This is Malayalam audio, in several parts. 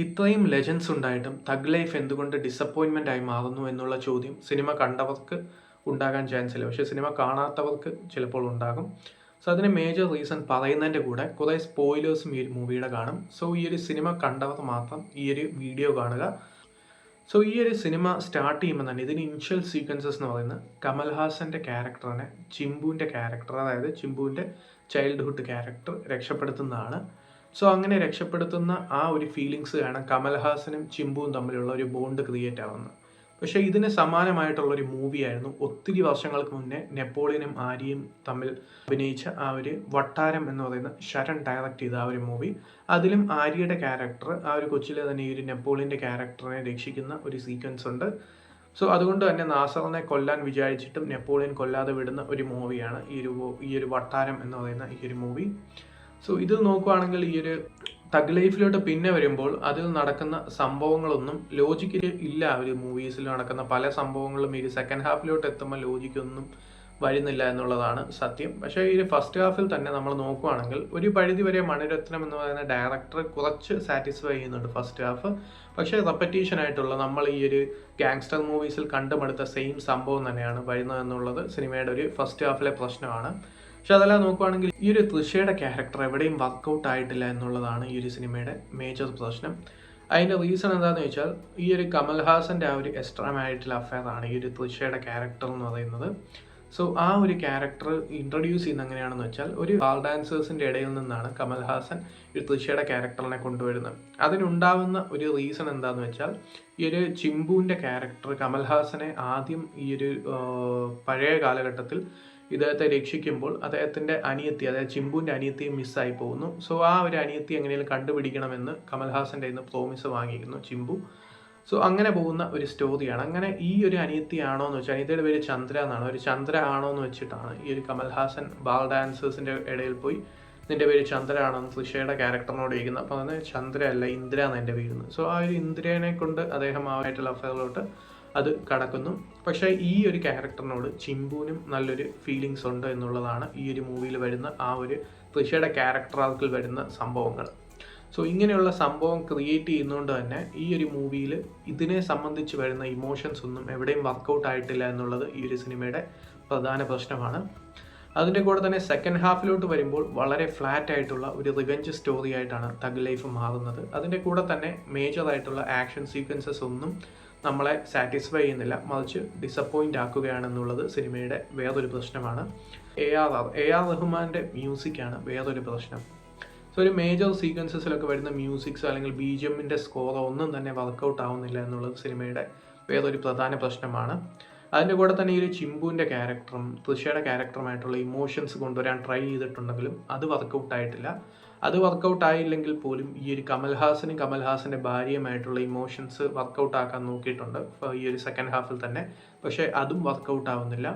ഇത്രയും ലെജൻസ് ഉണ്ടായിട്ടും തഗ് ലൈഫ് എന്തുകൊണ്ട് ഡിസപ്പോയിൻമെന്റ് ആയി മാറുന്നു എന്നുള്ള ചോദ്യം സിനിമ കണ്ടവർക്ക് ഉണ്ടാകാൻ ചാൻസ് ഇല്ല. പക്ഷേ സിനിമ കാണാത്തവർക്ക് ചിലപ്പോൾ ഉണ്ടാകും. സോ അതിന് മേജർ റീസൺ പറയുന്നതിന്റെ കൂടെ കുറേ സ്പോയിലേഴ്സും ഈ ഒരു മൂവിയുടെ കാണും. സോ ഈ ഒരു സിനിമ കണ്ടവർ മാത്രം ഈ ഒരു വീഡിയോ കാണുക. സോ ഈ ഒരു സിനിമ സ്റ്റാർട്ട് ചെയ്യുമ്പോൾ തന്നെ ഇതിന് ഇനിഷ്യൽ സീക്വൻസസ് എന്ന് പറയുന്നത് കമൽഹാസന്റെ ക്യാരക്ടറിനെ ചിമ്പുവിന്റെ ക്യാരക്ടർ അതായത് ചിമ്പുവിന്റെ ചൈൽഡ്ഹുഡ് ക്യാരക്ടർ രക്ഷപ്പെടുത്തുന്നതാണ്. സോ അങ്ങനെ രക്ഷപ്പെടുത്തുന്ന ആ ഒരു ഫീലിങ്സ് ആണ് കമൽഹാസനും ചിമ്പുവും തമ്മിലുള്ള ഒരു ബോണ്ട് ക്രിയേറ്റ് ആവുന്നത്. പക്ഷെ ഇതിന് സമാനമായിട്ടുള്ള ഒരു മൂവിയായിരുന്നു ഒത്തിരി വർഷങ്ങൾക്ക് മുന്നേ നെപ്പോളിയനും ആര്യയും തമ്മിൽ അഭിനയിച്ച ആ ഒരു വട്ടാരം എന്ന് പറയുന്ന ശരൺ ഡയറക്റ്റ് ചെയ്ത ആ ഒരു മൂവി അതിലും ആര്യയുടെ ക്യാരക്ടർ ആ ഒരു കൊച്ചിലെ തന്നെ ഈ ഒരു നെപ്പോളിയന്റെ ക്യാരക്ടറിനെ രക്ഷിക്കുന്ന ഒരു സീക്വൻസ് ഉണ്ട്. സോ അതുകൊണ്ട് തന്നെ നാസറിനെ കൊല്ലാൻ വിചാരിച്ചിട്ടും നെപ്പോളിയൻ കൊല്ലാതെ വിടുന്ന ഒരു മൂവിയാണ് ഈ ഒരു ഈ ഒരു വട്ടാരം എന്ന് പറയുന്ന ഈ ഒരു മൂവി സോ ഇത് നോക്കുവാണെങ്കിൽ ഈ ഒരു തഗ് ലൈഫിലോട്ട് പിന്നെ വരുമ്പോൾ അതിൽ നടക്കുന്ന സംഭവങ്ങളൊന്നും ലോജിക്ക് ഇല്ല. ഒരു മൂവീസിൽ നടക്കുന്ന പല സംഭവങ്ങളും ഈ സെക്കൻഡ് ഹാഫിലോട്ട് എത്തുമ്പോൾ ലോജിക്കൊന്നും വരുന്നില്ല എന്നുള്ളതാണ് സത്യം. പക്ഷേ ഈ ഫസ്റ്റ് ഹാഫിൽ തന്നെ നമ്മൾ നോക്കുവാണെങ്കിൽ ഒരു പരിധി വരെ മണിരത്നം എന്ന് പറയുന്ന ഡയറക്ടർ കുറച്ച് സാറ്റിസ്ഫൈ ചെയ്യുന്നുണ്ട് ഫസ്റ്റ് ഹാഫ് പക്ഷേ റെപ്പറ്റീഷൻ ആയിട്ടുള്ള നമ്മൾ ഈ ഒരു ഗാങ്സ്റ്റർ മൂവീസിൽ കണ്ടുമടുത്ത സെയിം സംഭവം തന്നെയാണ് വരുന്നത് എന്നുള്ളത് സിനിമയുടെ ഒരു ഫസ്റ്റ് ഹാഫിലെ പ്രശ്നമാണ്. പക്ഷെ അതെല്ലാം നോക്കുവാണെങ്കിൽ ഈ ഒരു തൃഷയുടെ ക്യാരക്ടർ എവിടെയും വർക്കൗട്ട് ആയിട്ടില്ല എന്നുള്ളതാണ് ഈ ഒരു സിനിമയുടെ മേജർ പ്രശ്നം. അതിന്റെ റീസൺ എന്താണെന്ന് വെച്ചാൽ ഈ ഒരു കമൽഹാസന്റെ ആ ഒരു എക്സ്ട്രാ മാരിറ്റൽ അഫയർ ആണ് ഈ ഒരു തൃഷയുടെ ക്യാരക്ടർ എന്ന് പറയുന്നത്. സോ ആ ഒരു ക്യാരക്ടർ ഇൻട്രൊഡ്യൂസ് ചെയ്യുന്ന എങ്ങനെയാണെന്ന് വെച്ചാൽ ഒരു ബാൾ ഡാൻസേഴ്സിന്റെ ഇടയിൽ നിന്നാണ് കമൽഹാസൻ ഈ തൃഷയുടെ ക്യാരക്ടറിനെ കൊണ്ടുവരുന്നത്. അതിനുണ്ടാവുന്ന ഒരു റീസൺ എന്താണെന്ന് വെച്ചാൽ ഈ ഒരു ചിമ്പുവിന്റെ ക്യാരക്ടർ കമൽഹാസനെ ആദ്യം ഈ ഒരു പഴയ കാലഘട്ടത്തിൽ ഇദ്ദേഹത്തെ രക്ഷിക്കുമ്പോൾ അദ്ദേഹത്തിന്റെ അനിയത്തി അതായത് ചിമ്പുവിന്റെ അനിയത്തി മിസ്സായി പോകുന്നു. സോ ആ ഒരു അനിയത്തി എങ്ങനെയും കണ്ടുപിടിക്കണമെന്ന് കമൽഹാസന്റെ ഇന്ന് പ്രോമിസ് വാങ്ങിയിരുന്നു ചിമ്പു. സോ അങ്ങനെ പോകുന്ന ഒരു സ്റ്റോറിയാണ് അങ്ങനെ ഈ ഒരു അനിയത്തിയാണോ എന്ന് വെച്ചാൽ അനിയത്തിയുടെ പേര് ചന്ദ്ര എന്നാണ്. ഒരു ചന്ദ്ര ആണോ എന്ന് വെച്ചിട്ടാണ് ഈ ഒരു കമൽഹാസൻ ബാൾ ഡാൻസേഴ്സിന്റെ ഇടയിൽ പോയി നിന്റെ പേര് ചന്ദ്ര ആണെന്ന് തൃഷയുടെ ക്യാരക്ടറിനോട് ചോദിക്കുന്നത് അപ്പോൾ അതിന് ചന്ദ്ര അല്ല ഇന്ദ്ര എന്ന് എന്റെ പേരുന്നത് സോ ആ ഒരു ഇന്ദ്രനെ കൊണ്ട് അദ്ദേഹം ആയിട്ടുള്ള അഫയറിലോട്ട് അത് കടക്കുന്നു. പക്ഷേ ഈ ഒരു ക്യാരക്ടറിനോട് ചിമ്പുവിനും നല്ലൊരു ഫീലിങ്സ് ഉണ്ട് എന്നുള്ളതാണ് ഈ ഒരു മൂവിയിൽ വരുന്ന ആ ഒരു തൃഷയുടെ ക്യാരക്ടർ ആർക്കിൽ വരുന്ന സംഭവങ്ങൾ. സോ ഇങ്ങനെയുള്ള സംഭവം ക്രിയേറ്റ് ചെയ്യുന്നതുകൊണ്ട് തന്നെ ഈ ഒരു മൂവിയിൽ ഇതിനെ സംബന്ധിച്ച് വരുന്ന ഇമോഷൻസ് ഒന്നും എവിടെയും വർക്കൗട്ട് ആയിട്ടില്ല എന്നുള്ളത് ഈ ഒരു സിനിമയുടെ പ്രധാന പ്രശ്നമാണ്. അതിന്റെ കൂടെ തന്നെ സെക്കൻഡ് ഹാഫിലോട്ട് വരുമ്പോൾ വളരെ ഫ്ലാറ്റ് ആയിട്ടുള്ള ഒരു റിവെഞ്ച് സ്റ്റോറി ആയിട്ടാണ് തഗ് ലൈഫ് മാറുന്നത്. അതിന്റെ കൂടെ തന്നെ മേജർ ആയിട്ടുള്ള ആക്ഷൻ സീക്വൻസസ് ഒന്നും നമ്മളെ സാറ്റിസ്ഫൈ ചെയ്യുന്നില്ല മറിച്ച് ഡിസപ്പോയിന്റ് ആക്കുകയാണെന്നുള്ളത് സിനിമയുടെ വേറൊരു പ്രശ്നമാണ്. A R R A R റഹ്മാന്റെ മ്യൂസിക്കാണ് വേറൊരു പ്രശ്നം. സോ ഒരു മേജർ സീക്വൻസസിലൊക്കെ വരുന്ന മ്യൂസിക്സ് അല്ലെങ്കിൽ ബി ജി എമ്മിന്റെ സ്കോറോ ഒന്നും തന്നെ വർക്കൗട്ട് ആവുന്നില്ല എന്നുള്ളത് സിനിമയുടെ വേറൊരു പ്രധാന പ്രശ്നമാണ്. അതിന്റെ കൂടെ തന്നെ ഈ ഒരു ചിമ്പുവിന്റെ ക്യാരക്ടറും തൃഷയുടെ ക്യാരക്ടറുമായിട്ടുള്ള ഇമോഷൻസ് കൊണ്ടുവരാൻ ട്രൈ ചെയ്തിട്ടുണ്ടെങ്കിലും അത് വർക്കൗട്ട് ആയിട്ടില്ല. അത് വർക്കൗട്ട് ആയില്ലെങ്കിൽ പോലും ഈ ഒരു കമൽഹാസനും കമൽഹാസന്റെ ഭാര്യയുമായിട്ടുള്ള ഇമോഷൻസ് വർക്കൗട്ട് ആക്കാൻ നോക്കിയിട്ടുണ്ട്. ഈ ഒരു സെക്കൻഡ് ഹാഫിൽ തന്നെ. പക്ഷേ അതും വർക്കൗട്ട് ആവുന്നില്ല.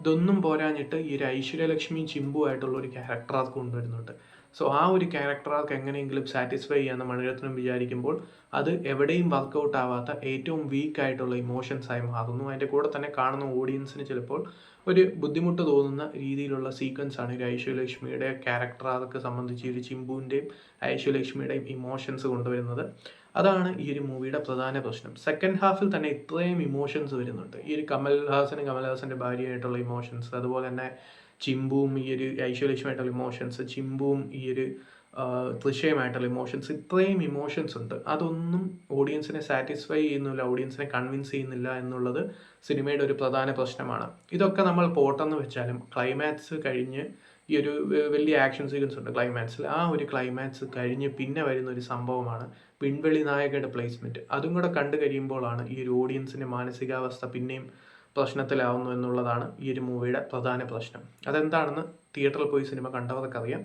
ഇതൊന്നും പോരാഞ്ഞിട്ട് ഈ ഒരു ഐശ്വര്യലക്ഷ്മിയും ചിമ്പുമായിട്ടുള്ള ഒരു ക്യാരക്ടർ അത് കൊണ്ടുവരുന്നുണ്ട്. സോ ആ ഒരു ക്യാരക്ടർ ആർക്ക് എങ്ങനെയെങ്കിലും സാറ്റിസ്ഫൈ ചെയ്യാമെന്ന് മണിരത്നം വിചാരിക്കുമ്പോൾ അത് എവിടെയും വർക്കൗട്ട് ആവാത്ത ഏറ്റവും വീക്ക് ആയിട്ടുള്ള ഇമോഷൻസ് ആയി മാറുന്നു. അതിന്റെ കൂടെ തന്നെ കാണുന്ന ഓഡിയൻസിന് ചിലപ്പോൾ ഒരു ബുദ്ധിമുട്ട് തോന്നുന്ന രീതിയിലുള്ള സീക്വൻസ് ആണ് ഒരു ഐശ്വര്യലക്ഷ്മിയുടെ ക്യാരക്ടർ അതൊക്കെ സംബന്ധിച്ച് ഒരു ചിമ്പുവിന്റെയും ഐശ്വര്യലക്ഷ്മിയുടെയും ഇമോഷൻസ് കൊണ്ടുവരുന്നത്. അതാണ് ഈ ഒരു മൂവിയുടെ പ്രധാന പ്രശ്നം. സെക്കൻഡ് ഹാഫിൽ തന്നെ ഇത്രയും ഇമോഷൻസ് വരുന്നുണ്ട്. ഈ ഒരു കമൽഹാസന് കമൽഹാസന്റെ ഭാര്യയായിട്ടുള്ള ഇമോഷൻസ് അതുപോലെ തന്നെ ചിമ്പുവും ഈ ഒരു ഐശ്വര്യലക്ഷ്മിയായിട്ടുള്ള ഇമോഷൻസ് ചിമ്പുവും ഈ ഒരു ക്ലിഷയുമായിട്ടുള്ള ഇമോഷൻസ് ഇത്രയും ഇമോഷൻസ് ഉണ്ട്. അതൊന്നും ഓഡിയൻസിനെ സാറ്റിസ്ഫൈ ചെയ്യുന്നില്ല ഓഡിയൻസിനെ കൺവിൻസ് ചെയ്യുന്നില്ല എന്നുള്ളത് സിനിമയുടെ ഒരു പ്രധാന പ്രശ്നമാണ്. ഇതൊക്കെ നമ്മൾ പോട്ടെന്ന് വെച്ചാലും ക്ലൈമാക്സ് കഴിഞ്ഞ് ഈ ഒരു വലിയ ആക്ഷൻ സീക്വൻസ് ഉണ്ട് ക്ലൈമാക്സിൽ ആ ഒരു ക്ലൈമാക്സ് കഴിഞ്ഞ് പിന്നെ വരുന്ന ഒരു സംഭവമാണ് പിൻവെളി നായകയുടെ പ്ലേസ്മെന്റ് അതും കൂടെ കണ്ടു കഴിയുമ്പോഴാണ് ഈ ഒരു ഓഡിയൻസിന്റെ മാനസികാവസ്ഥ പിന്നെയും പ്രശ്നത്തിലാവുന്നു എന്നുള്ളതാണ് ഈ ഒരു മൂവിയുടെ പ്രധാന പ്രശ്നം. അതെന്താണെന്ന് തിയേറ്ററിൽ പോയി സിനിമ കണ്ടവർക്കറിയാം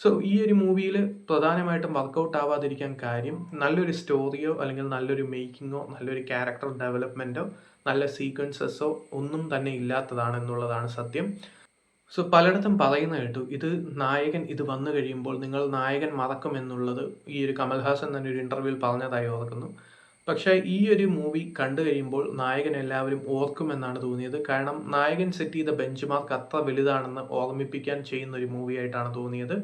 സോ ഈ ഒരു മൂവിയിൽ പ്രധാനമായിട്ടും വർക്കൗട്ട് ആവാതിരിക്കാൻ കാര്യം നല്ലൊരു സ്റ്റോറിയോ അല്ലെങ്കിൽ നല്ലൊരു മേക്കിങ്ങോ നല്ലൊരു ക്യാരക്ടർ ഡെവലപ്മെന്റോ നല്ല സീക്വൻസസോ ഒന്നും തന്നെ ഇല്ലാത്തതാണ് എന്നുള്ളതാണ് സത്യം. സോ പലയിടത്തും പറയുന്ന കേട്ടു ഇത് നായകൻ ഇത് വന്നു കഴിയുമ്പോൾ നിങ്ങൾ നായകൻ മറക്കും എന്നുള്ളത് ഈ ഒരു കമൽഹാസൻ തന്നെ ഒരു ഇന്റർവ്യൂവിൽ പറഞ്ഞതായി ഓർക്കുന്നു. പക്ഷേ ഈ ഒരു മൂവി കണ്ടു കഴിയുമ്പോൾ നായകൻ എല്ലാവരും ഓർക്കുമെന്നാണ് തോന്നിയത്. കാരണം നായകൻ സെറ്റ് ചെയ്ത ബെഞ്ച് മാർക്ക് അത്ര വലുതാണെന്ന് ഓർമ്മിപ്പിക്കാൻ ചെയ്യുന്ന ഒരു മൂവിയായിട്ടാണ് തോന്നിയത്.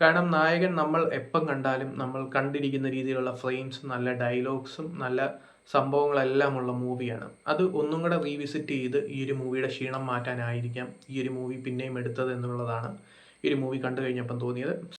കാരണം നായകൻ നമ്മൾ എപ്പം കണ്ടാലും നമ്മൾ കണ്ടിരിക്കുന്ന രീതിയിലുള്ള ഫ്രെയിംസും നല്ല ഡയലോഗ്സും നല്ല സംഭവങ്ങളെല്ലാം ഉള്ള മൂവിയാണ്. അത് ഒന്നും കൂടെ റീവിസിറ്റ് ചെയ്ത് ഈ ഒരു മൂവിയുടെ ക്ഷീണം മാറ്റാനായിരിക്കാം ഈ ഒരു മൂവി പിന്നെയും എടുത്തത് എന്നുള്ളതാണ് ഈ ഒരു മൂവി കണ്ടു കഴിഞ്ഞപ്പം തോന്നിയത്.